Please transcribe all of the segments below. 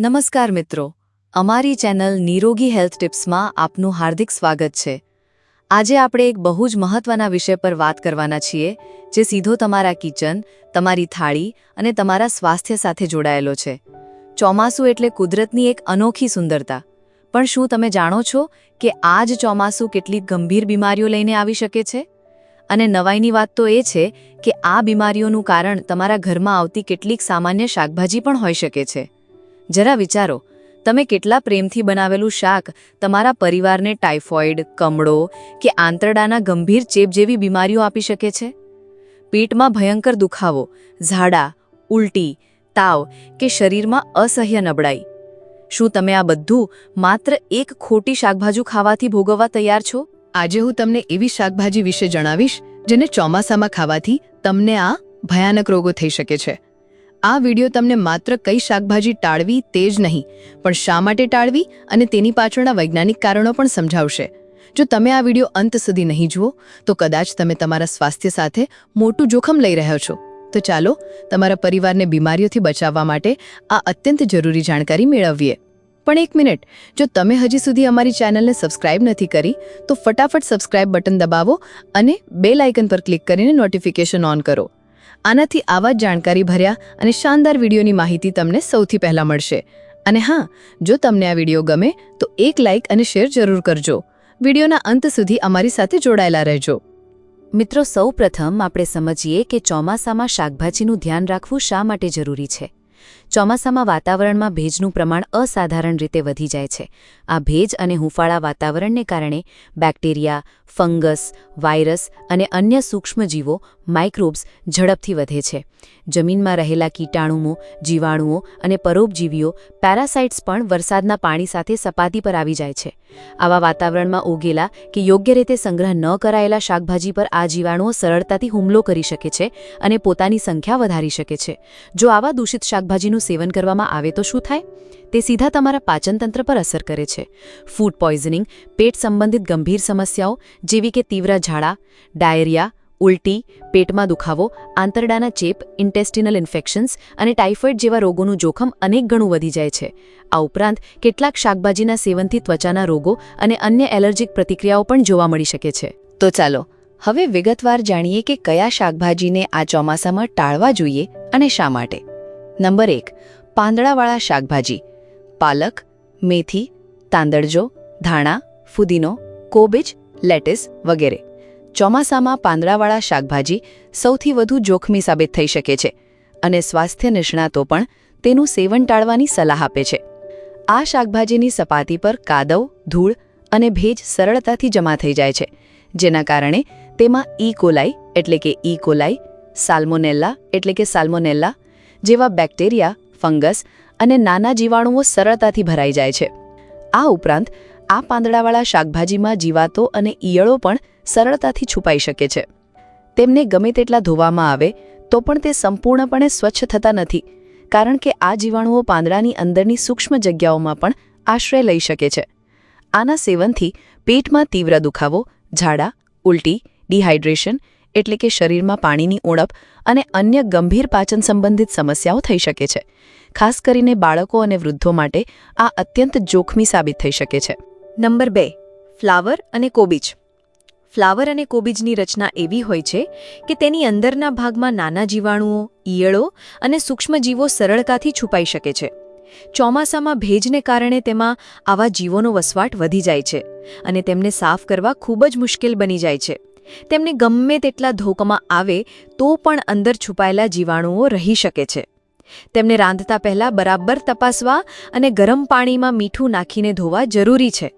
નમસ્કાર મિત્રો. અમારી ચેનલ નિરોગી હેલ્થ ટિપ્સમાં આપનું હાર્દિક સ્વાગત છે. આજે આપણે એક બહુ જ મહત્વના વિષય પર વાત કરવાના છીએ, જે સીધો તમારા કિચન, તમારી થાળી અને તમારા સ્વાસ્થ્ય સાથે જોડાયેલો છે. ચોમાસું એટલે કુદરતની એક અનોખી સુંદરતા. પણ શું તમે જાણો છો કે આ જ ચોમાસું કેટલીક ગંભીર બીમારીઓ લઈને આવી શકે છે? અને નવાઈની વાત તો એ છે કે આ બીમારીઓનું કારણ તમારા ઘરમાં આવતી કેટલીક સામાન્ય શાકભાજી પણ હોઈ શકે છે. જરા વિચારો, તમે કેટલા પ્રેમથી બનાવેલું શાક, તમારા પરિવારને ટાઇફોઇડ, કમળો કે આંતરડાના ગંભીર ચેપ જેવી બીમારીઓ આપી શકે છે? પેટમાં ભયંકર દુખાવો, ઝાડા, ઉલટી, તાવ કે શરીરમાં અસહ્ય નબળાઈ. શું તમે આ બધું માત્ર એક ખોટી શાકભાજી ખાવાથી ભોગવવા તૈયાર છો? આજે હું તમને એવી શાકભાજી વિશે જણાવીશ, જેને ચોમાસામાં ખાવાથી તમને આ ભયાનક રોગો થઈ શકે છે. આ વીડિયો તમને માત્ર કઈ શાકભાજી ટાળવી તે જ નહીં, પણ શા માટે ટાળવી અને તેની પાછળના વૈજ્ઞાનિક કારણો પણ સમજાવશે. જો તમે આ વીડિયો અંત સુધી નહીં જુઓ, તો કદાચ તમે તમારા સ્વાસ્થ્ય સાથે મોટું જોખમ લઈ રહ્યો છો. તો ચાલો, તમારા પરિવારને બીમારીઓથી બચાવવા માટે આ અત્યંત જરૂરી જાણકારી મેળવીએ. પણ એક મિનિટ, જો તમે હજી સુધી અમારી ચેનલને સબસ્ક્રાઇબ નથી કરી, તો ફટાફટ સબસ્ક્રાઇબ બટન દબાવો અને બેલ આઇકન પર ક્લિક કરીને નોટિફિકેશન ઓન કરો. આનાથી આવા જ જાણકારી ભર્યા અને શાનદાર વિડીયોની માહિતી તમને સૌથી પહેલાં મળશે. અને હા, જો તમને આ વીડિયો ગમે, તો એક લાઇક અને શેર જરૂર કરજો. વિડીયોના અંત સુધી અમારી સાથે જોડાયેલા રહેજો. મિત્રો સૌ પ્રથમ આપણે સમજીએ કે ચોમાસામાં શાકભાજીનું ધ્યાન રાખવું શા માટે જરૂરી છે? ચોમાસામાં વાતાવરણમાં ભેજનું પ્રમાણ અસાધારણ રીતે વધી જાય છે. આ ભેજ અને હુંફાળા વાતાવરણને કારણે બેક્ટેરિયા, ફંગસ, વાયરસ અને અન્ય સૂક્ષ્મજીવો, માઇક્રોબ્સ ઝડપથી વધે છે. જમીનમાં રહેલા કીટાણુઓ, જીવાણુઓ અને પરોપજીવીઓ, પેરાસાઇટ્સ પણ વરસાદના પાણી સાથે સપાટી પર આવી જાય છે. આવા વાતાવરણમાં ઉગેલા કે યોગ્ય રીતે સંગ્રહ ન કરાયેલા શાકભાજી પર આ જીવાણુઓ સરળતાથી હુમલો કરી શકે છે અને પોતાની સંખ્યા વધારી શકે છે. જો આવા દૂષિત શાકભાજીનું સેવન કરવામાં આવે તો શું થાય? તે સીધા તમારા પાચનતંત્ર પર અસર કરે છે. ફૂડ પોઈઝનિંગ, પેટ સંબંધિત ગંભીર સમસ્યાઓ, જેવી કે તીવ્ર ઝાડા, ડાયરિયા, ઉલટી, પેટમાં દુખાવો, આંતરડાના ચેપ, ઇન્ટેસ્ટિનલ ઇન્ફેક્શન્સ અને ટાઇફોઇડ જેવા રોગોનું જોખમ અનેક ગણું વધી જાય છે. આ ઉપરાંત, કેટલાક શાકભાજીના સેવનથી ત્વચાના રોગો અને અન્ય એલર્જીક પ્રતિક્રિયાઓ પણ જોવા મળી શકે છે. તો ચાલો, હવે વિગતવાર જાણીએ કે કયા શાકભાજીને આ ચોમાસામાં ટાળવા જોઈએ અને શા માટે. નંબર એક, પાંદડાવાળા શાકભાજી. પાલક, મેથી, તાંદળજો, ધાણા, ફુદીનો, કોબીજ, લેટિસ વગેરે. ચોમાસામાં પાંદડાવાળા શાકભાજી સૌથી વધુ જોખમી સાબિત થઈ શકે છે અને સ્વાસ્થ્ય નિષ્ણાતો પણ તેનું સેવન ટાળવાની સલાહ આપે છે. આ શાકભાજીની સપાટી પર કાદવ, ધૂળ અને ભેજ સરળતાથી જમા થઈ જાય છે, જેના કારણે તેમાં ઈ કોલાઈ એટલે કે ઈ કોલાઈ સાલ્મોનેલ્લા એટલે કે સાલ્મોનેલ્લા જેવા બેક્ટેરિયા, ફંગસ અને નાના જીવાણુઓ સરળતાથી ભરાઈ જાય છે. આ ઉપરાંત, આ પાંદડાવાળા શાકભાજીમાં જીવાતો અને ઈયળો પણ સરળતાથી છુપાઈ શકે છે. તેમને ગમે તેટલા ધોવામાં આવે, તો પણ તે સંપૂર્ણપણે સ્વચ્છ થતા નથી, કારણ કે આ જીવાણુઓ પાંદડાની અંદરની સૂક્ષ્મ જગ્યાઓમાં પણ આશ્રય લઈ શકે છે. આના સેવનથી પેટમાં તીવ્ર દુખાવો, ઝાડા, ઉલટી, ડિહાઇડ્રેશન એટલે કે શરીરમાં પાણીની ઉણપ અને અન્ય ગંભીર પાચન સંબંધિત સમસ્યાઓ થઈ શકે છે. ખાસ કરીને બાળકો અને વૃદ્ધો માટે આ અત્યંત જોખમી સાબિત થઈ શકે છે. નંબર બે, ફ્લાવર અને કોબીજ. ફ્લાવર અને કોબીજની રચના એવી હોય છે કે તેની અંદરના ભાગમાં નાના જીવાણુઓ, ઈયળો અને સૂક્ષ્મજીવો સરળતાથી છુપાઈ શકે છે. ચોમાસામાં ભેજને કારણે તેમાં આવા જીવોનો વસવાટ વધી જાય છે અને તેમને સાફ કરવા ખૂબ જ મુશ્કેલ બની જાય છે. તેમને ગમે તેટલા ધોકમાં આવે, તો પણ અંદર છુપાયેલા જીવાણુઓ રહી શકે છે. તેમને રાંધતા પહેલાં બરાબર તપાસવા અને ગરમ પાણીમાં મીઠું નાખીને ધોવા જરૂરી છે.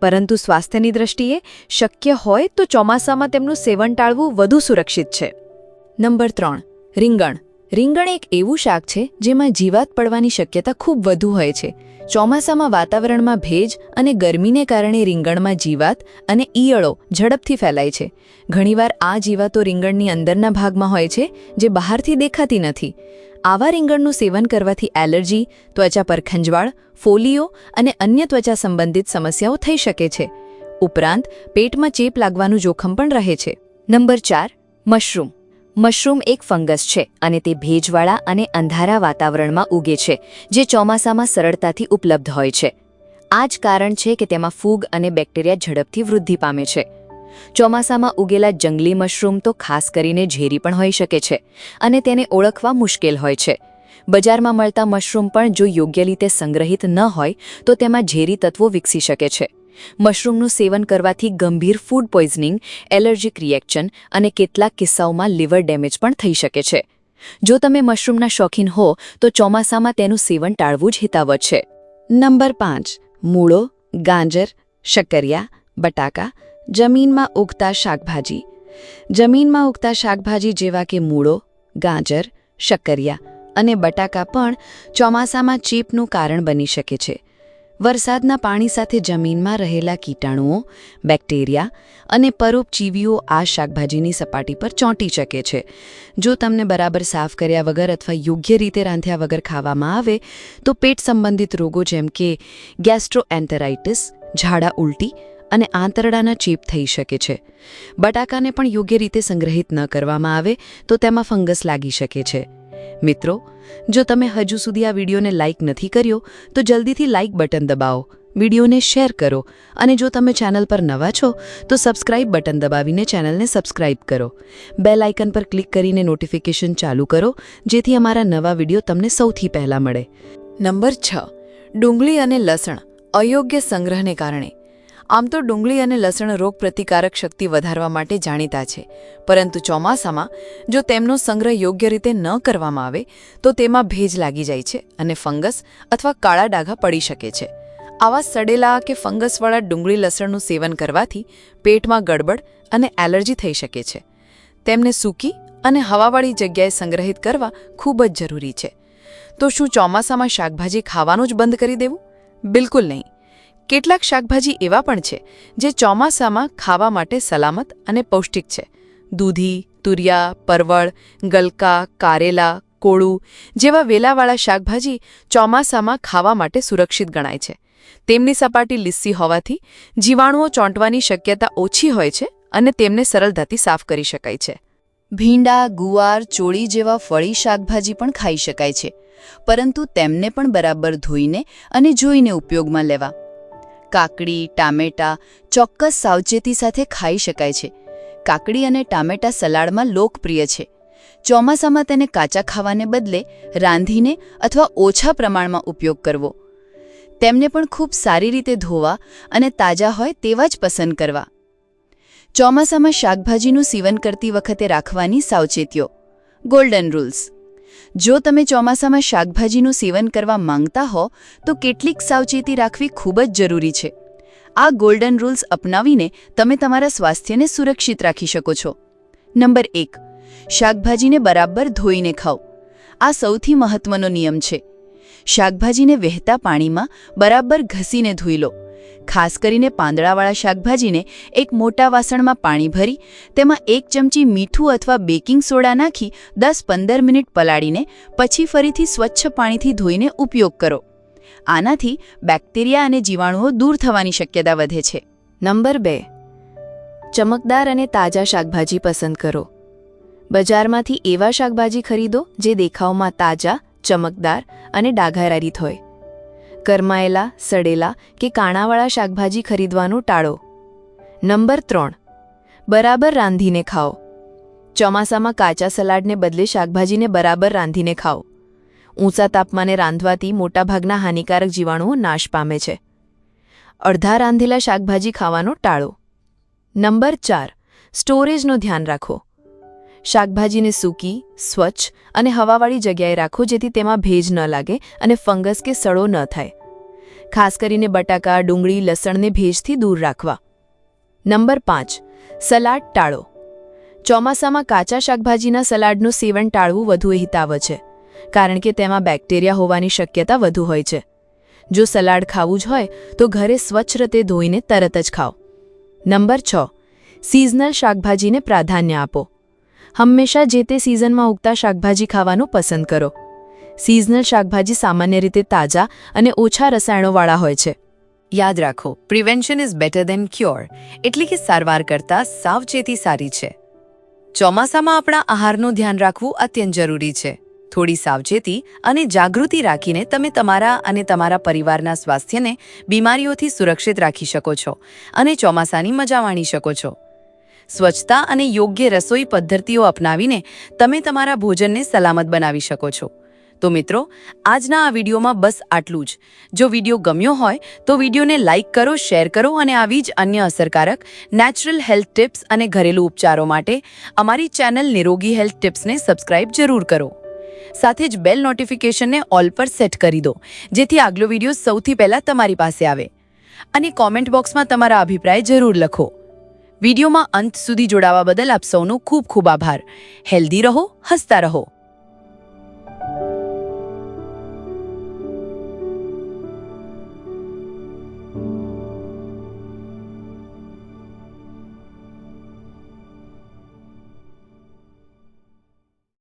પરંતુ સ્વાસ્થ્યની દ્રષ્ટિએ શક્ય હોય તો ચોમાસામાં તેમનું સેવન ટાળવું વધુ સુરક્ષિત છે. નંબર ત્રણ, રીંગણ. રીંગણ એક એવું શાક છે જેમાં જીવાત પડવાની શક્યતા ખૂબ વધુ હોય છે. ચોમાસામાં વાતાવરણમાં ભેજ અને ગરમીને કારણે રીંગણમાં જીવાત અને ઈયળો ઝડપથી ફેલાય છે. ઘણીવાર આ જીવાતો રીંગણની અંદરના ભાગમાં હોય છે જે બહારથી દેખાતી નથી. આવા રીંગણનું સેવન કરવાથી એલર્જી, ત્વચા પર ખંજવાળ, ફોલિયો અને અન્ય ત્વચા સંબંધિત સમસ્યાઓ થઈ શકે છે. ઉપરાંત, પેટમાં ચેપ લાગવાનું જોખમ પણ રહે છે. નંબર ચાર, મશરૂમ. મશરૂમ એક ફંગસ છે અને તે ભેજવાળા અને અંધારા વાતાવરણમાં ઉગે છે, જે ચોમાસામાં સરળતાથી ઉપલબ્ધ હોય છે. આ જ કારણ છે કે તેમાં ફૂગ અને બેક્ટેરિયા ઝડપથી વૃદ્ધિ પામે છે. ચોમાસામાં ઉગેલા જંગલી મશરૂમ તો ખાસ કરીને ઝેરી પણ હોઈ શકે છે અને તેને ઓળખવા મુશ્કેલ હોય છે. બજારમાં મળતા મશરૂમ પણ જો યોગ્ય રીતે સંગ્રહિત ન હોય, તો તેમાં ઝેરી તત્વો વિકસી શકે છે. મશરૂમનું સેવન કરવાથી ગંભીર ફૂડ પોઈઝનિંગ એલર્જીક રિએક્શન અને કેટલાક કિસ્સાઓમાં લિવર ડેમેજ પણ થઈ શકે છે. જો તમે મશરૂમના શોખીન હો, તો ચોમાસામાં તેનું સેવન ટાળવું જ હિતાવત છે. નંબર પાંચ, મૂળો, ગાજર, શક્કરિયા, બટાકા, જમીનમાં ઉગતા શાકભાજી. જમીનમાં ઉગતા શાકભાજી જેવા કે મૂળો, ગાજર, શક્કરિયા અને બટાકા પણ ચોમાસામાં ચેપનું કારણ બની શકે છે. વરસાદના પાણી સાથે જમીનમાં રહેલા કીટાણુઓ, બેક્ટેરિયા અને પરોપજીવીઓ આ શાકભાજીની સપાટી પર ચોંટી શકે છે. જો તમને બરાબર સાફ કર્યા વગર અથવા યોગ્ય રીતે રાંધ્યા વગર ખાવામાં આવે, તો પેટ સંબંધિત રોગો જેમ કે ગેસ્ટ્રોએન્ટેરાઇટિસ ઝાડા ઉલટી અને આંતરડાના ચેપ થઈ શકે છે. બટાકાને પણ યોગ્ય રીતે સંગ્રહિત ન કરવામાં આવે, તો તેમાં ફંગસ લાગી શકે છે. મિત્રો, જો તમે હજુ સુધી આ વિડીયોને લાઇક નથી કર્યો, તો જલ્દીથી લાઇક બટન દબાવો, વિડીયોને શેર કરો અને જો તમે ચેનલ પર નવા છો, તો સબસ્ક્રાઇબ બટન દબાવીને ચેનલને સબસ્ક્રાઇબ કરો. બેલ આઇકન પર ક્લિક કરીને નોટિફિકેશન ચાલુ કરો, જેથી અમારા નવા વીડિયો તમને સૌથી પહેલાં મળે. નંબર છ, ડુંગળી અને લસણ અયોગ્ય સંગ્રહને કારણે. આમ તો ડુંગળી અને લસણ રોગ પ્રતિકારક શક્તિ વધારવા માટે જાણીતા છે. પરંતુ ચોમાસામાં જો તેમનો સંગ્રહ યોગ્ય રીતે ન કરવામાં આવે, તો તેમાં ભેજ લાગી જાય છે અને ફંગસ અથવા કાળા ડાઘા પડી શકે છે. આવા સડેલા કે ફંગસવાળા ડુંગળી લસણનું સેવન કરવાથી પેટમાં ગડબડ અને એલર્જી થઈ શકે છે. તેમને સૂકી અને હવાવાળી જગ્યાએ સંગ્રહિત કરવા ખૂબ જ જરૂરી છે. તો શું ચોમાસામાં શાકભાજી ખાવાનું જ બંધ કરી દેવું? બિલકુલ નહીં. કેટલાક શાકભાજી એવા પણ છે જે ચોમાસામાં ખાવા માટે સલામત અને પૌષ્ટિક છે. દૂધી, તુરિયા, પરવળ, ગલકા, કારેલા, કોળું જેવા વેલાવાળા શાકભાજી ચોમાસામાં ખાવા માટે સુરક્ષિત ગણાય છે. તેમની સપાટી લીસ્સી હોવાથી જીવાણુઓ ચોંટવાની શક્યતા ઓછી હોય છે અને તેમને સરળતાથી સાફ કરી શકાય છે. ભીંડા, ગુવાર, ચોળી જેવા ફળી શાકભાજી પણ ખાઈ શકાય છે, પરંતુ તેમને પણ બરાબર ધોઈને અને જોઈને ઉપયોગમાં લેવા. કાકડી, ટામેટા ચોક્કસ સાવચેતી સાથે ખાઈ શકાય છે. કાકડી અને ટામેટા સલાડમાં લોકપ્રિય છે. ચોમાસામાં તેને કાચા ખાવાને બદલે રાંધીને અથવા ઓછા પ્રમાણમાં ઉપયોગ કરવો. તેમને પણ ખૂબ સારી રીતે ધોવા અને તાજા હોય તેવા જ પસંદ કરવા. ચોમાસામાં શાકભાજીનું સેવન કરતી વખતે રાખવાની સાવચેતીઓ. ગોલ્ડન રૂલ્સ જો તમે ચોમાસામાં શાકભાજીનું સેવન કરવા માંગતા હો, તો કેટલીક સાવચેતી રાખવી ખૂબ જ જરૂરી છે. આ ગોલ્ડન રૂલ્સ અપનાવીને તમે તમારા સ્વાસ્થ્યને સુરક્ષિત રાખી શકો છો. નંબર એક, શાકભાજીને બરાબર ધોઈને ખાઓ. આ સૌથી મહત્વનો નિયમ છે. શાકભાજીને વહેતા પાણીમાં બરાબર ઘસીને ધોઈ લો. ખાસ કરીને પાંદડાવાળા શાકભાજીને એક મોટા વાસણમાં પાણી ભરી, તેમાં એક ચમચી મીઠું અથવા બેકિંગ સોડા નાખી દસ પંદર મિનિટ પલાળીને પછી ફરીથી સ્વચ્છ પાણીથી ધોઈને ઉપયોગ કરો. આનાથી બેક્ટેરિયા અને જીવાણુઓ દૂર થવાની શક્યતા વધે છે. નંબર બે. ચમકદાર અને તાજા શાકભાજી પસંદ કરો. બજારમાંથી એવા શાકભાજી ખરીદો જે દેખાવમાં તાજા, ચમકદાર અને ડાઘારારીત હોય. કરમાયેલા, સડેલા કે કાણાવાળા શાકભાજી ખરીદવાનું ટાળો. નંબર ત્રણ. બરાબર રાંધીને ખાઓ. ચોમાસામાં કાચા સલાડને બદલે શાકભાજીને બરાબર રાંધીને ખાઓ. ઊંચા તાપમાને રાંધવાથી મોટાભાગના હાનિકારક જીવાણુઓ નાશ પામે છે. અડધા રાંધેલા શાકભાજી ખાવાનો ટાળો. નંબર ચાર. સ્ટોરેજનું ધ્યાન રાખો. શાકભાજીને સૂકી, સ્વચ્છ અને હવાવાળી જગ્યાએ રાખો જેથી તેમાં ભેજ ન લાગે અને ફંગસ કે સડો ન થાય. ખાસ કરીને બટાકા, ડુંગળી, લસણને ભેજથી દૂર રાખવા. નંબર પાંચ, સલાડ ટાળો. ચોમાસામાં કાચા શાકભાજીના સલાડનું સેવન ટાળવું વધુ હિતાવ છે, કારણ કે તેમાં બેક્ટેરિયા હોવાની શક્યતા વધુ હોય છે. જો સલાડ ખાવું જ હોય, તો ઘરે સ્વચ્છ રીતે ધોઈને તરત જ ખાઓ. નંબર છ, સિઝનલ શાકભાજીને પ્રાધાન્ય આપો. હંમેશા જે તે સિઝનમાં ઉગતા શાકભાજી ખાવાનું પસંદ કરો. સિઝનલ શાકભાજી સામાન્ય રીતે તાજા અને ઓછા રસાયણોવાળા હોય છે. યાદ રાખો prevention is better than cure એટલે કે સારવાર કરતાં સાવચેતી સારી છે. ચોમાસામાં આપણા આહારનું ધ્યાન રાખવું અત્યંત જરૂરી છે. થોડી સાવચેતી અને જાગૃતિ રાખીને તમે તમારા અને તમારા પરિવારના સ્વાસ્થ્યને બીમારીઓથી સુરક્ષિત રાખી શકો છો અને ચોમાસાની મજા માણી શકો છો. સ્વચ્છતા અને યોગ્ય રસોઈ પદ્ધતિઓ અપનાવીને તમે તમારા ભોજનને સલામત બનાવી શકો છો. તો મિત્રો, આજના આ વિડીયોમાં બસ આટલું જ. જો વીડિયો ગમ્યો હોય તો વિડીયોને લાઇક કરો, શેર કરો અને આવી જ અન્ય અસરકારક નેચરલ હેલ્થ ટિપ્સ અને ઘરેલું ઉપચારો માટે અમારી ચેનલ નિરોગી હેલ્થ ટિપ્સને સબસ્ક્રાઇબ જરૂર કરો. સાથે જ બેલ નોટિફિકેશનને ઓલ પર સેટ કરી દો, જેથી આગલો વીડિયો સૌથી પહેલાં તમારી પાસે આવે. અને કોમેન્ટ બોક્સમાં તમારા અભિપ્રાય જરૂર લખો. વિડીયોમાં અંત સુધી જોડાવા બદલ આપ સૌનો ખૂબ ખૂબ આભાર. હેલ્ધી રહો હસતા રહો.